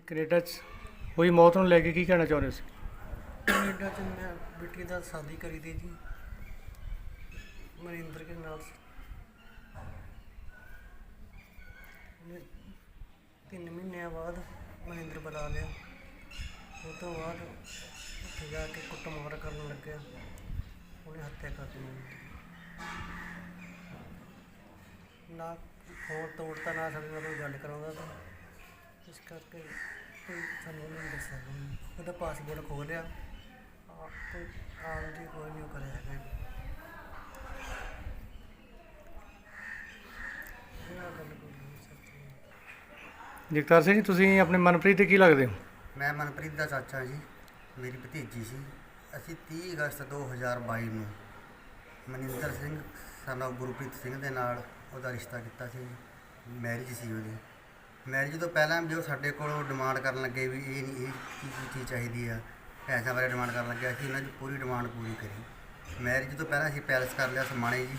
Canada 'ਚ ਹੋਈ ਮੌਤ ਨੂੰ ਲੈ ਕੇ ਕੀ ਕਹਿਣਾ ਚਾਹੁੰਦੇ ਸੀ ਕੈਨੇਡਾ ਚ ਮੈਂ ਬੇਟੀ ਦਾ ਸ਼ਾਦੀ ਕਰੀ ਦੀ ਜੀ। ਮਨਿੰਦਰ ਕੇ ਨਾਲ ਤਿੰਨ ਮਹੀਨਿਆਂ ਬਾਅਦ ਮਨਿੰਦਰ ਬੁਲਾ ਲਿਆ। ਉਹ ਤੋਂ ਬਾਅਦ ਉੱਥੇ ਜਾ ਕੇ ਕੁੱਟਮਾਰ ਕਰਨ ਲੱਗਿਆ। ਉਹਨੇ ਹੱਤਿਆ ਕਰ ਦਿੱਤੀ। ਨਾ ਫੋਨ ਤੋੜਤਾ, ਨਾ ਸਾਡੇ ਨਾਲ ਕੋਈ ਗੱਲ ਕਰਾਉਂਦਾ ਤਾਂ ਇਸ ਕਰਕੇ ਕੋਈ ਸਾਨੂੰ ਨਹੀਂ ਦੱਸਿਆ ਕੋਈ। ਉਹਦਾ ਪਾਸਪੋਰਟ ਖੋਹ ਲਿਆ। ਆ ਕੋਈ ਆਉਣ ਦੀ ਕੋਈ ਨਹੀਂ ਕਰਿਆ ਹੈਗਾ ਜੀ। ਇਹਨਾਂ ਗੱਲ ਕੋਈ ਨਹੀਂ ਸੱਚੀ ਜਗਤਾਰ ਸਿੰਘ ਜੀ ਤੁਸੀਂ ਆਪਣੇ ਮਨਪ੍ਰੀਤ ਦੇ ਕੀ ਲੱਗਦੇ ਹੋ? ਮੈਂ ਮਨਪ੍ਰੀਤ ਦਾ ਚਾਚਾ ਜੀ ਮੇਰੀ ਭਤੀਜੀ ਸੀ। ਅਸੀਂ 30 ਅਗਸਤ 2022 ਨੂੰ ਮਨਿੰਦਰ ਸਿੰਘ of ਗੁਰਪ੍ਰੀਤ ਸਿੰਘ ਦੇ ਨਾਲ ਉਹਦਾ ਰਿਸ਼ਤਾ ਕੀਤਾ ਸੀ। ਮੈਰਿਜ ਸੀ ਉਹਦੀ। ਮੈਰਿਜ ਤੋਂ ਪਹਿਲਾਂ ਵੀ ਉਹ ਸਾਡੇ ਕੋਲੋਂ ਡਿਮਾਂਡ ਕਰਨ ਲੱਗੇ ਵੀ ਇਹ ਨਹੀਂ, ਇਹ ਚੀਜ਼ ਚੀਜ਼ ਚਾਹੀਦੀ ਆ, ਪੈਸਿਆਂ ਬਾਰੇ ਡਿਮਾਂਡ ਕਰਨ ਲੱਗੇ, ਅਸੀਂ ਉਹਨਾਂ ਦੀ ਪੂਰੀ ਡਿਮਾਂਡ ਪੂਰੀ ਕਰੀ। ਮੈਰਿਜ ਤੋਂ ਪਹਿਲਾਂ ਅਸੀਂ ਪੈਲਸ ਕਰ ਲਿਆ ਸਮਾਣੇ ਜੀ।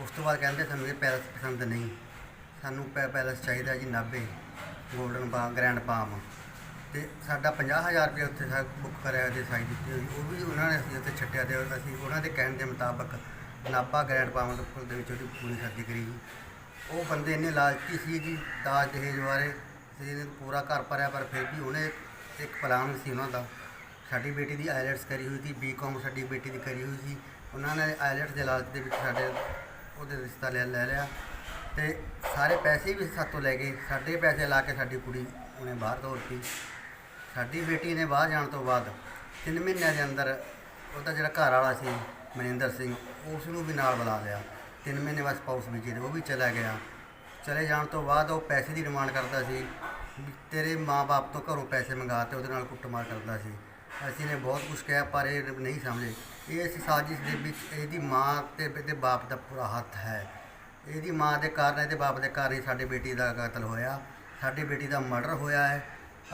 ਉਸ ਤੋਂ ਬਾਅਦ ਕਹਿੰਦੇ ਸਾਨੂੰ ਇਹ ਪੈਲਸ ਪਸੰਦ ਨਹੀਂ। ਸਾਨੂੰ ਪੈ- ਪੈਲਸ ਚਾਹੀਦਾ ਜੀ ਨਾਭੇ ਗੋਲਡਨ ਪਾਮ ਗ੍ਰੈਂਡ ਪਾਮ ਤੇ ਸਾਡਾ 50000 ਰੁਪਏ ਉੱਥੇ ਸਾ ਬੁੱਕ ਕਰਿਆ ਤੇ ਸਾਈ ਦਿੱਤੀ ਹੋਈ। ਉਹ ਵੀ ਉਹਨਾਂ ਨੇ ਅਸੀਂ ਉੱਥੇ ਛੱਡਿਆ ਤੇ ਅਸੀਂ ਉਹਨਾਂ ਦੇ ਕਹਿਣ ਦੇ ਮੁਤਾਬਕ ਨਾਭਾ ਗ੍ਰੈਂਡ ਪਾਮ ਦੇ ਵਿੱਚ ਉਹਦੀ ਪੂਰੀ ਸ਼ਾਦੀ ਕਰੀ। ਜੀ ਉਹ ਬੰਦੇ ਇੰਨੇ ਲਾਲਚੀ ਸੀ ਜੀ, ਦਾਜ ਦਹੇਜ ਬਾਰੇ। ਇਹਨੇ ਪੂਰਾ ਘਰ ਭਰਿਆ, ਪਰ ਫਿਰ ਵੀ ਉਹਨੇ ਇੱਕ ਪਲਾਨ ਸੀ ਉਹਨਾਂ ਦਾ। ਸਾਡੀ ਬੇਟੀ ਦੀ ਆਈਲੈਟਸ ਕਰੀ ਹੋਈ ਸੀ ਬੀਕਾਮ ਸਾਡੀ ਬੇਟੀ ਦੀ ਕਰੀ ਹੋਈ ਸੀ। ਉਹਨਾਂ ਨੇ ਆਈਲੈਟਸ ਦੇ ਲਾਲਚ ਦੇ ਵਿੱਚ ਸਾਡੇ, ਉਹਦੇ ਰਿਸ਼ਤਾ ਲੈ ਲੈ ਲਿਆ। ਤੇ ਸਾਰੇ ਪੈਸੇ ਵੀ ਸਾਤੋਂ ਲੈ ਗਏ। ਸਾਡੇ ਪੈਸੇ ਲਾ ਕੇ ਸਾਡੀ ਕੁੜੀ ਉਹਨੇ ਬਾਹਰ ਤੋਰਤੀ ਸਾਡੀ ਬੇਟੀ ਨੇ ਬਾਹਰ ਜਾਣ ਤੋਂ ਬਾਅਦ ਤਿੰਨ ਮਹੀਨਿਆਂ ਦੇ ਅੰਦਰ ਉਹਦਾ ਜਿਹੜਾ ਘਰ ਵਾਲਾ ਸੀ ਮਨਿੰਦਰ ਸਿੰਘ, ਉਸ ਨੂੰ ਵੀ ਨਾਲ ਬੁਲਾ ਲਿਆ। ਤਿੰਨ ਮਹੀਨੇ ਬਾਅਦ ਸਪਾਊਸ ਵੀ ਜਿਹੜੇ ਉਹ ਵੀ ਚਲਾ ਗਿਆ। ਚਲੇ ਜਾਣ ਤੋਂ ਬਾਅਦ ਉਹ ਪੈਸੇ ਦੀ ਡਿਮਾਂਡ ਕਰਦਾ ਸੀ। ਵੀ ਤੇਰੇ ਮਾਪੇ ਤੋਂ ਘਰੋਂ ਪੈਸੇ ਮੰਗਾ ਤੇ ਉਹਦੇ ਨਾਲ ਕੁੱਟਮਾਰ ਕਰਦਾ ਸੀ। ਅਸੀਂ ਨੇ ਬਹੁਤ ਕੁਝ ਕਿਹਾ, ਪਰ ਇਹ ਨਹੀਂ ਸਮਝੇ। ਇਹ ਇਸ ਸਾਜ਼ਿਸ਼ ਦੇ ਵਿੱਚ ਇਹਦੀ ਮਾਂ ਤੇ ਇਹਦੇ ਬਾਪ ਦਾ ਪੂਰਾ ਹੱਥ ਹੈ। ਇਹਦੀ ਮਾਂ ਦੇ ਕਾਰਨ ਇਹਦੇ ਬਾਪ ਦੇ ਕਾਰਨ ਹੀ ਸਾਡੀ ਬੇਟੀ ਦਾ ਕਤਲ ਹੋਇਆ। ਸਾਡੀ ਬੇਟੀ ਦਾ ਮਰਡਰ ਹੋਇਆ ਹੈ।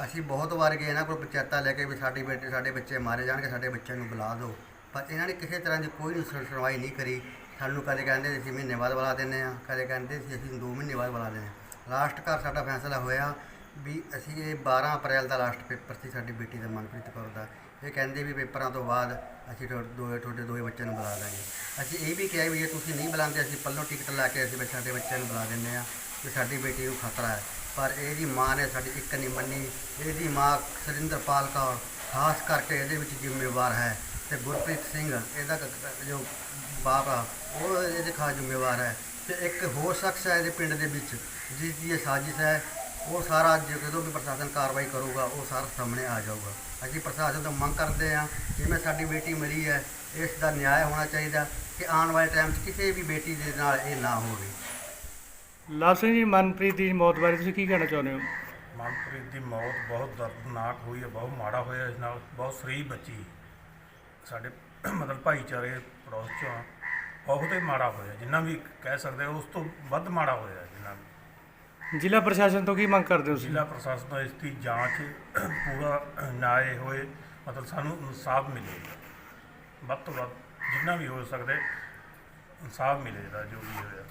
ਅਸੀਂ ਬਹੁਤ ਵਾਰ ਗਏ, ਇਹਨਾਂ ਕੋਲ ਪੰਚਾਇਤਾਂ ਲੈ ਕੇ ਵੀ ਸਾਡੀ ਬੇਟੀ, ਸਾਡੇ ਬੱਚੇ ਮਾਰੇ ਜਾਣਗੇ, ਸਾਡੇ ਬੱਚਿਆਂ ਨੂੰ ਬੁਲਾ ਦਿਓ। ਪਰ ਇਹਨਾਂ ਨੇ ਕਿਸੇ ਤਰ੍ਹਾਂ ਦੀ ਕੋਈ ਸੁਣਵਾਈ ਨਹੀਂ ਕਰੀ। ਸਾਨੂੰ ਕਦੇ ਕਹਿੰਦੇ ਅਸੀਂ ਮਹੀਨੇ ਬਾਅਦ ਬੁਲਾ ਦਿੰਦੇ ਆ ਕਦੇ ਕਹਿੰਦੇ ਸੀ ਅਸੀਂ 2 ਮਹੀਨੇ ਬਾਅਦ ਬੁਲਾ ਦਿੰਦੇ ਹਾਂ। ਲਾਸਟ ਘਰ ਸਾਡਾ ਫੈਸਲਾ ਹੋਇਆ ਵੀ ਅਸੀਂ ਇਹ 12 ਅਪ੍ਰੈਲ ਦਾ ਲਾਸਟ ਪੇਪਰ ਸੀ ਸਾਡੀ ਬੇਟੀ ਦਾ, ਮਨਪ੍ਰੀਤ ਕੌਰ ਦਾ। ਇਹ ਕਹਿੰਦੇ ਵੀ ਪੇਪਰਾਂ ਤੋਂ ਬਾਅਦ ਅਸੀਂ ਤੁਹਾ- ਦੋਏ ਤੁਹਾਡੇ ਦੋਏ ਬੱਚਿਆਂ ਨੂੰ ਬੁਲਾ ਦਾਂਗੇ। ਅਸੀਂ ਇਹ ਵੀ ਕਿਹਾ ਵੀ ਜੇ ਤੁਸੀਂ ਨਹੀਂ ਬੁਲਾਉਂਦੇ, ਅਸੀਂ ਪੱਲੋਂ ਟਿਕਟ ਲਾ ਕੇ ਅਸੀਂ ਬੱਚਿਆਂ ਦੇ ਬੱਚਿਆਂ ਨੂੰ ਬੁਲਾ ਦਿੰਦੇ ਆ ਕਿ ਸਾਡੀ ਬੇਟੀ ਨੂੰ ਖਤਰਾ ਹੈ। ਪਰ ਇਹਦੀ ਮਾਂ ਨੇ ਸਾਡੀ ਇੱਕ ਨਹੀਂ ਮੰਨੀ। ਇਹਦੀ ਮਾਂ ਸੁਰਿੰਦਰਪਾਲ ਕੌਰ, ਖਾਸ ਕਰਕੇ ਇਹਦੇ ਵਿੱਚ ਜ਼ਿੰਮੇਵਾਰ ਹੈ। ਤੇ ਗੁਰਪ੍ਰੀਤ ਸਿੰਘ, ਇਹਦਾ ਜੋ ਬਾਪ ਆ ਉਹ ਇਹਦੇ ਖਾਸ ਜ਼ਿੰਮੇਵਾਰ ਹੈ। ਤੇ ਇੱਕ ਹੋਰ ਸ਼ਖਸ ਹੈ ਇਹਦੇ ਪਿੰਡ ਦੇ ਵਿੱਚ ਜਿਸ ਦੀ ਇਹ ਸਾਜ਼ਿਸ਼ ਹੈ ਉਹ ਸਾਰਾ ਜਦੋਂ ਵੀ ਪ੍ਰਸ਼ਾਸਨ ਕਾਰਵਾਈ ਕਰੂਗਾ ਉਹ ਸਾਰਾ ਸਾਹਮਣੇ ਆ ਜਾਊਗਾ। ਅਸੀਂ ਪ੍ਰਸ਼ਾਸਨ ਤੋਂ ਮੰਗ ਕਰਦੇ ਹਾਂ ਜਿਵੇਂ ਸਾਡੀ ਬੇਟੀ ਮਰੀ ਹੈ ਇਸ ਦਾ ਨਿਆਂ ਹੋਣਾ ਚਾਹੀਦਾ ਕਿ ਆਉਣ ਵਾਲੇ ਟਾਈਮ 'ਚ ਕਿਸੇ ਵੀ ਬੇਟੀ ਦੇ ਨਾਲ ਇਹ ਨਾ ਹੋਵੇ। ਲਾਭ ਸਿੰਘ ਜੀ ਮਨਪ੍ਰੀਤ ਦੀ ਮੌਤ ਬਾਰੇ ਤੁਸੀਂ ਕੀ ਕਹਿਣਾ ਚਾਹੁੰਦੇ ਹੋ? ਮਨਪ੍ਰੀਤ ਦੀ ਮੌਤ ਬਹੁਤ ਦਰਦਨਾਕ ਹੋਈ ਹੈ ਬਹੁਤ ਮਾੜਾ ਹੋਇਆ ਇਸ ਨਾਲ ਬਹੁਤ ਸਰੀ ਬੱਚੀ। ਸਾਡੇ ਮਤਲਬ ਭਾਈਚਾਰੇ ਪੜੋਸ ਚੋਂ ਬਹੁਤ ਹੀ ਮਾੜਾ ਹੋਇਆ ਜਿੰਨਾ ਵੀ ਕਹਿ ਸਕਦੇ ਹਾਂ, ਉਸ ਤੋਂ ਵੱਧ ਮਾੜਾ ਹੋਇਆ ਜਿੰਨਾ ਵੀ। ਜ਼ਿਲ੍ਹਾ ਪ੍ਰਸ਼ਾਸਨ ਤੋਂ ਕੀ ਮੰਗ ਕਰਦੇ ਹੋ ਤੁਸੀਂ? ਜ਼ਿਲ੍ਹਾ ਪ੍ਰਸ਼ਾਸਨ ਤੋਂ ਇਸ ਦੀ ਜਾਂਚ ਪੂਰਾ ਨਿਆਂ ਹੋਏ ਮਤਲਬ ਸਾਨੂੰ ਇਨਸਾਫ ਮਿਲੇ ਵੱਧ ਤੋਂ ਵੱਧ ਜਿੰਨਾ ਵੀ ਹੋ ਸਕਦੇ ਇਨਸਾਫ ਮਿਲੇ ਦਾ ਜੋ ਵੀ ਹੋਇਆ।